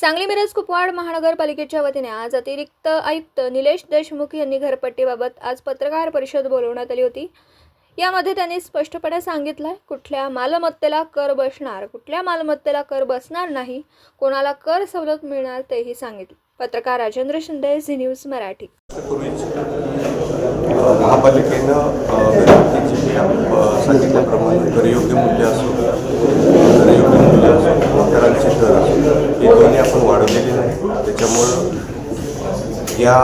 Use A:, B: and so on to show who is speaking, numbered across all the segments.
A: सांगली मिरज कुपवाड महानगरपालिकेच्या वतीने आज अतिरिक्त आयुक्त निलेश देशमुख यांनी घरपट्टीबाबत आज पत्रकार परिषद बोलवण्यात आली होती. यामध्ये त्यांनी स्पष्टपणे सांगितलं कुठल्या मालमत्तेला कर बसणार कुठल्या मालमत्तेला कर बसणार नाही कोणाला कर सवलत मिळणार तेही सांगितलं. पत्रकार राजेंद्र शिंदे झी न्यूज मराठी
B: पूर्वीच महापालिकेनं अ, घरगुतीचे जे अ, सांगितल्याप्रमाणे घरयोग्य मूल्य असो घरयोग्य मूल्य असो घरांचे दर असो हे दोन्ही आपण वाढवलेले नाही त्याच्यामुळं या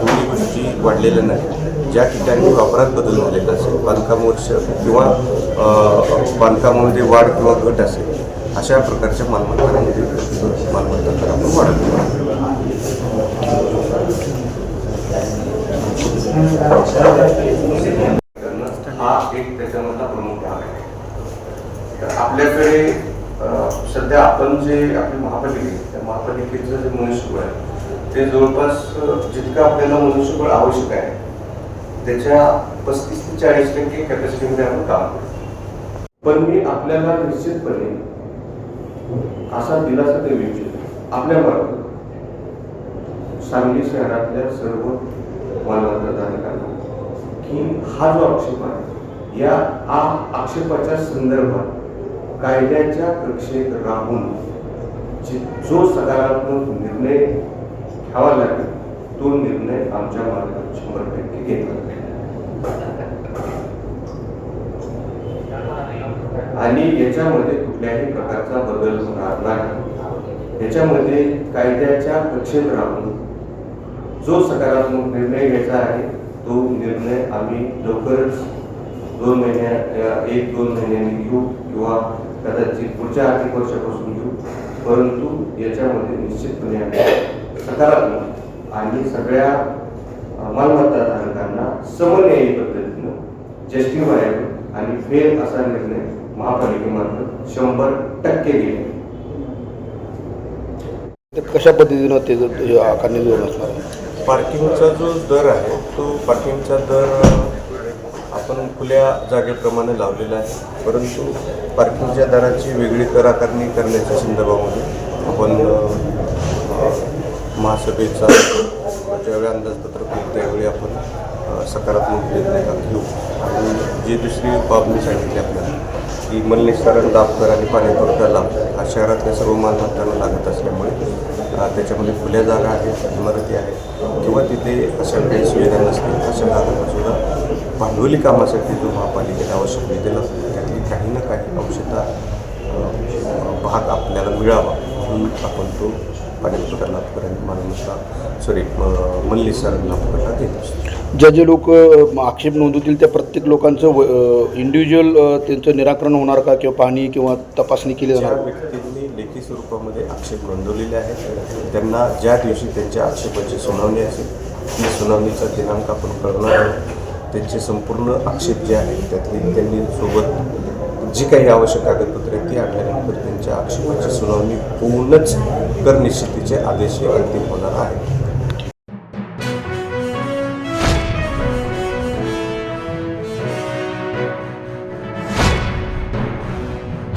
B: दोन्ही गोष्टी वाढलेल्या नाही ज्या ठिकाणी वापरात बदल झालेला असेल बांधकाम वर्ष किंवा बांधकामामध्ये म्हणजे वाढ किंवा घट असेल अशा प्रकारच्या मालमत्तांमध्ये मालमत्ता तर आपण वाढत हा एक त्याच्यामधला प्रमुख भाग आहे. तर आपल्याकडे सध्या आपण जे आपली महापालिके त्या महापालिकेचं जे मनुष्यबळ आहे ते जवळपास जितकं आपल्याला मनुष्यबळ आवश्यक आहे त्याच्या पस्तीस ते चाळीस टक्के कॅपॅसिटीमध्ये आपण काम करतो पण मी आपल्याला निश्चितपणे असा दिलासा देऊ इच्छितो. आपल्या मार्फत सांगली शहरातल्या सर्व मालमत्ताधारकांना की हा जो आक्षेप आहे या आक्षेपाच्या संदर्भात कायद्याच्या कक्षेत राहून जो सकारात्मक निर्णय घ्यावा लागेल. तो निर्णय आमच्या मार्फत शंभर टक्के घेतला. आणि याच्यामध्ये कुठल्याही प्रकारचा बदल होणार नाही. याच्यामध्ये कायद्याच्या कक्षेत राहून जो सकारात्मक निर्णय घ्यायचा आहे तो निर्णय आम्ही लवकरच दोन महिन्या एक दोन महिन्यांनी घेऊ किंवा कदाचित पुढच्या आर्थिक वर्षापासून घेऊ. परंतु याच्यामध्ये निश्चितपणे आम्ही सकारात्मक. आणि सगळ्या अ, मालमत्ताधारकांना समन्यायी पद्धतीनं जस्टिफायबल आणि फेर असा निर्णय महापालिकेमार्फत शंभर टक्के
C: तर कशा पद्धतीनं ते जर- हे आकारणी धोरण असणार? आहे
B: पार्किंगचा जो दर आहे तो पार्किंगचा दर आपण खुल्या जागेप्रमाणे लावलेला आहे. परंतु पार्किंगच्या दराची वेगळी कर आकारणी करण्याच्या संदर्भामध्ये आपण महासभेचा ज्यावेळी अंदाजपत्रक होईल त्यावेळी आपण सकारात्मक निर्णय घेऊ. आणि जी दुसरी बाब मी सांगितली आपल्याला की मलनिस्सारण दाबकर आणि पाणीपुरवठा लाभ हा शहरातल्या सर्व मालमत्तांना लागत असल्यामुळे त्याच्यामध्ये खुल्या जागा आहेत इमारती आहेत किंवा तिथे अशा काही सुविधा नसतील अशा जागांना भांडवली कामासाठी जो महापालिकेला आवश्यक निधी त्यातली काही ना काही अंशता भाग आपल्याला मिळावा म्हणून आपण तो मालमत्ता सॉरी देत असतो.
C: ज्या जे लोक आक्षेप नोंदवतील त्या प्रत्येक लोकांचं इंडिव्हिज्युअल त्यांचं निराकरण होणार का किंवा पाहणी किंवा तपासणी केली जाणार?
B: व्यक्तींनी लेखी स्वरूपामध्ये आक्षेप नोंदवलेले आहेत त्यांना ज्या दिवशी त्यांच्या आक्षेपाची सुनावणी असेल ती सुनावणीचा दिनांक आपण कळवणार आहोत. त्यांचे संपूर्ण आक्षेप जे आहेत त्यातली त्यांनी सोबत जी काही आवश्यक कागदपत्रे आहेत ती आणल्यानंतर त्यांच्या आक्षेपाची सुनावणी होऊनच करनिश्चितीचे आदेश अंतिम होणार आहेत.